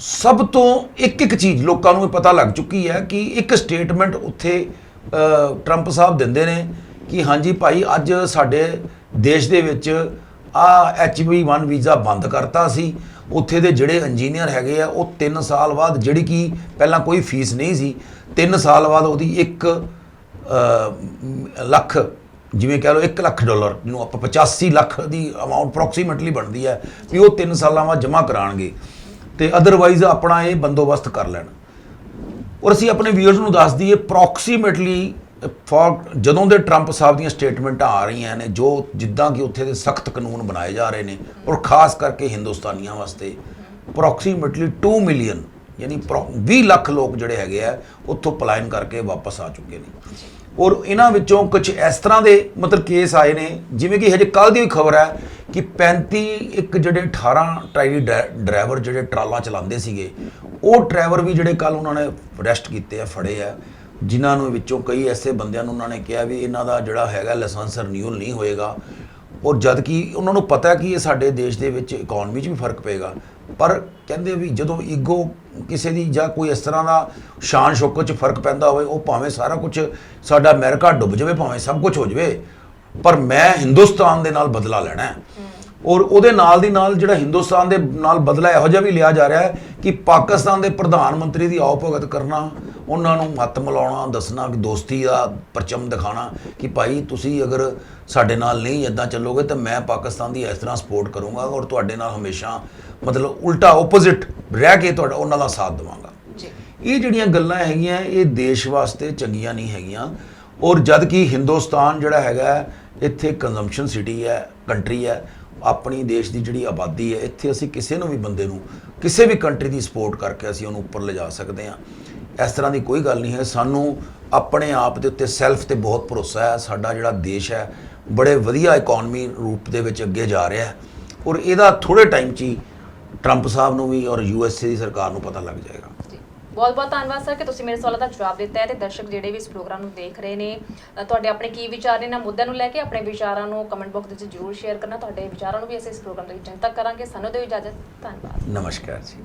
ਸਭ ਤੋਂ ਇੱਕ ਇੱਕ ਚੀਜ਼ ਲੋਕਾਂ ਨੂੰ ਇਹ ਪਤਾ ਲੱਗ ਚੁੱਕੀ ਹੈ ਕਿ ਇੱਕ ਸਟੇਟਮੈਂਟ ਉੱਥੇ ਟਰੰਪ ਸਾਹਿਬ ਦਿੰਦੇ ਨੇ ਕਿ ਹਾਂਜੀ ਭਾਈ, ਅੱਜ ਸਾਡੇ ਦੇਸ਼ ਦੇ ਵਿੱਚ ਆ ਐਚਬੀ1 ਵੀਜ਼ਾ ਬੰਦ ਕਰਤਾ ਸੀ। ਉੱਥੇ ਦੇ ਜਿਹੜੇ ਇੰਜੀਨੀਅਰ ਹੈਗੇ ਆ, ਉਹ 3 ਸਾਲ ਬਾਅਦ ਜਿਹੜੀ ਕਿ ਪਹਿਲਾਂ ਕੋਈ ਫੀਸ ਨਹੀਂ ਸੀ 3 ਸਾਲ ਬਾਅਦ ਉਹਦੀ ਇੱਕ ਲੱਖ, ਜਿਵੇਂ ਕਹਿ ਲਓ 1 ਲੱਖ ਡਾਲਰ ਨੂੰ ਆਪਾਂ 85 ਲੱਖ ਦੀ ਅਮਾਉਂਟ ਅਪਰੋਕਸੀਮੇਟਲੀ ਬਣਦੀ ਹੈ, ਵੀ ਉਹ 3 ਸਾਲਾਂ ਬਾਅਦ ਜਮ੍ਹਾਂ ਕਰਾਣਗੇ ਤੇ ਅਦਰਵਾਈਜ਼ ਆਪਣਾ ਇਹ ਬੰਦੋਬਸਤ ਕਰ ਲੈਣ। ਔਰ ਅਸੀਂ ਆਪਣੇ ਵੀਅਰਸ ਨੂੰ ਦੱਸ ਦਈਏ ਅਪਰੋਕਸੀਮੇਟਲੀ ਫॉर ਜਦੋਂ ਦੇ ਟਰੰਪ ਸਾਹਿਬ ਦੀਆਂ ਸਟੇਟਮੈਂਟਾਂ ਆ ਰਹੀਆਂ ਨੇ, ਜੋ ਜਿੱਦਾਂ ਕਿ ਉੱਥੇ ਦੇ ਸਖਤ ਕਾਨੂੰਨ ਬਣਾਏ ਜਾ ਰਹੇ ਨੇ, ਔਰ ਖਾਸ ਕਰਕੇ ਹਿੰਦੁਸਤਾਨੀਆਂ ਵਾਸਤੇ ਅਪਰੋਕਸੀਮੇਟਲੀ 2 ਮਿਲੀਅਨ ਯਾਨੀ ਪ੍ਰੋ- 20 ਲੱਖ ਲੋਕ ਜਿਹੜੇ ਹੈਗੇ ਆ, ਉੱਥੋਂ ਪਲਾਇਨ ਕਰਕੇ ਵਾਪਸ ਆ ਚੁੱਕੇ ਨੇ। ਔਰ ਇਹਨਾਂ ਵਿੱਚੋਂ ਕੁਝ ਇਸ ਤਰ੍ਹਾਂ ਦੇ ਮਤਲਬ ਕੇਸ ਆਏ ਨੇ, ਜਿਵੇਂ ਕਿ ਹਜੇ ਕੱਲ ਦੀ ਖਬਰ ਹੈ ਕਿ 35 ਇੱਕ ਜਿਹੜੇ 18 ਟਰਾਲੀ ਡਰਾਈਵਰ ਜਿਹੜੇ ਟਰਾਲਾ ਚਲਾਉਂਦੇ ਸੀਗੇ, ਉਹ ਡਰਾਈਵਰ ਵੀ ਜਿਹੜੇ ਕੱਲ ਉਹਨਾਂ ਨੇ ਅਰੈਸਟ ਕੀਤੇ ਆ, ਫੜੇ ਆ, ਜਿਨ੍ਹਾਂ ਨੂੰ ਵਿੱਚੋਂ ਕਈ ਐਸੇ ਬੰਦਿਆਂ ਨੂੰ ਉਹਨਾਂ ਨੇ ਕਿਹਾ ਵੀ ਇਹਨਾਂ ਦਾ ਜਿਹੜਾ ਹੈਗਾ ਲਾਇਸੈਂਸ ਰਿਨਿਊਲ ਨਹੀਂ ਹੋਏਗਾ। ਔਰ ਜਦ ਕਿ ਉਹਨਾਂ ਨੂੰ ਪਤਾ ਕਿ ਇਹ ਸਾਡੇ ਦੇਸ਼ ਦੇ ਵਿੱਚ ਇਕਨੋਮੀ 'ਚ ਵੀ ਫ਼ਰਕ ਪਏਗਾ, ਪਰ ਕਹਿੰਦੇ ਵੀ ਜਦੋਂ ਈਗੋ ਕਿਸੇ ਦੀ ਜਾਂ ਕੋਈ ਇਸ ਤਰ੍ਹਾਂ ਦਾ ਸ਼ਾਨ ਸ਼ੌਕਤ 'ਚ ਫ਼ਰਕ ਪੈਂਦਾ ਹੋਵੇ, ਉਹ ਭਾਵੇਂ ਸਾਰਾ ਕੁਝ ਸਾਡਾ ਅਮਰੀਕਾ ਡੁੱਬ ਜਾਵੇ, ਭਾਵੇਂ ਸਭ ਕੁਝ ਹੋ ਜਾਵੇ ਪਰ ਮੈਂ ਹਿੰਦੁਸਤਾਨ ਦੇ ਨਾਲ ਬਦਲਾ ਲੈਣਾ ਹੈ। ਔਰ ਉਹਦੇ ਨਾਲ ਦੀ ਨਾਲ ਜਿਹੜਾ ਹਿੰਦੁਸਤਾਨ ਦੇ ਨਾਲ ਬਦਲਾ ਇਹੋ ਜਿਹਾ ਵੀ ਲਿਆ ਜਾ ਰਿਹਾ ਹੈ ਕਿ ਪਾਕਿਸਤਾਨ ਦੇ ਪ੍ਰਧਾਨ ਮੰਤਰੀ ਦੀ ਆਓ ਭਗਤ ਕਰਨਾ ਉਹਨਾਂ ਨੂੰ ਹੱਥ ਮਿਲਾਉਣਾ ਦੱਸਣਾ ਕਿ ਦੋਸਤੀ ਦਾ ਪਰਚਮ ਦਿਖਾਣਾ ਕਿ ਭਾਈ ਤੁਸੀਂ ਅਗਰ ਸਾਡੇ ਨਾਲ ਨਹੀਂ ਇਦਾਂ ਚੱਲੋਗੇ ਤਾਂ ਮੈਂ ਪਾਕਿਸਤਾਨ ਦੀ ਇਸ ਤਰ੍ਹਾਂ ਸਪੋਰਟ ਕਰੂੰਗਾ ਔਰ ਤੁਹਾਡੇ ਨਾਲ ਹਮੇਸ਼ਾ ਮਤਲਬ ਉਲਟਾ ਆਪੋਜ਼ਿਟ ਰਹਿ ਕੇ ਤੁਹਾਡਾ ਉਹਨਾਂ ਦਾ ਸਾਥ ਦੇਵਾਂਗਾ। ਜੀ। ਇਹ ਜਿਹੜੀਆਂ ਗੱਲਾਂ ਹੈਗੀਆਂ ਇਹ ਦੇਸ਼ ਵਾਸਤੇ ਚੰਗੀਆਂ ਨਹੀਂ ਹੈਗੀਆਂ। ਔਰ ਜਦ ਕਿ ਹਿੰਦੁਸਤਾਨ ਜਿਹੜਾ ਹੈਗਾ ਇੱਥੇ ਕੰਜ਼ੰਪਸ਼ਨ ਸਿਟੀ ਹੈ ਕੰਟਰੀ ਹੈ, ਆਪਣੀ ਦੇਸ਼ ਦੀ ਜਿਹੜੀ ਆਬਾਦੀ ਹੈ, ਇੱਥੇ ਅਸੀਂ ਕਿਸੇ ਨੂੰ ਵੀ ਬੰਦੇ ਨੂੰ, ਕਿਸੇ ਵੀ ਕੰਟਰੀ ਦੀ ਸਪੋਰਟ ਕਰਕੇ ਅਸੀਂ ਉਹਨੂੰ ਉੱਪਰ ਲਿਜਾ ਸਕਦੇ ਹਾਂ। ਇਸ ਤਰ੍ਹਾਂ ਦੀ ਕੋਈ ਗੱਲ ਨਹੀਂ ਹੈ। ਸਾਨੂੰ ਆਪਣੇ ਆਪ ਦੇ ਉੱਤੇ ਸੈਲਫ ਤੇ ਬਹੁਤ ਭਰੋਸਾ ਹੈ। ਸਾਡਾ ਜਿਹੜਾ ਦੇਸ਼ ਹੈ, ਬੜੇ ਵਧੀਆ ਇਕਨੋਮੀ ਰੂਪ ਦੇ ਵਿੱਚ ਅੱਗੇ ਜਾ ਰਿਹਾ ਹੈ। ਔਰ ਇਹਦਾ ਥੋੜੇ ਟਾਈਮ 'ਚ ਹੀ ਟਰੰਪ ਸਾਹਿਬ ਨੂੰ ਵੀ ਔਰ ਯੂਐਸਏ ਦੀ ਸਰਕਾਰ ਨੂੰ ਪਤਾ ਲੱਗ ਜਾਏਗਾ। ਬਹੁਤ ਬਹੁਤ ਧੰਨਵਾਦ ਸਰ ਕਿ ਤੁਸੀਂ ਮੇਰੇ ਸਵਾਲਾਂ ਦਾ ਜਵਾਬ ਦਿੱਤਾ ਹੈ ਤੇ ਦਰਸ਼ਕ ਜਿਹੜੇ ਵੀ ਇਸ ਪ੍ਰੋਗਰਾਮ ਨੂੰ ਦੇਖ ਰਹੇ ਨੇ ਅ, ਤੁਹਾਡੇ ਆਪਣੇ ਕੀ ਵਿਚਾਰ ਨੇ ਇਹਨਾਂ ਮੁੱਦਿਆਂ ਨੂੰ ਲੈ ਕੇ ਆਪਣੇ ਵਿਚਾਰਾਂ ਨੂੰ ਕਮੈਂਟ ਬਾਕਸ ਵਿੱਚ ਜਰੂਰ ਸ਼ੇਅਰ ਕਰਨਾ ਤੁਹਾਡੇ ਵਿਚਾਰਾਂ ਨੂੰ ਵੀ ਅਸੀਂ ਇਸ ਪ੍ਰੋਗਰਾਮ ਦੇ ਵਿੱਚ ਜਨਤਕ ਕਰਾਂਗੇ। ਸਾਨੂੰ ਦਿਓ ਇਜਾਜ਼ਤ ਧੰਨਵਾਦ। ਨਮਸਕਾਰ ਜੀ।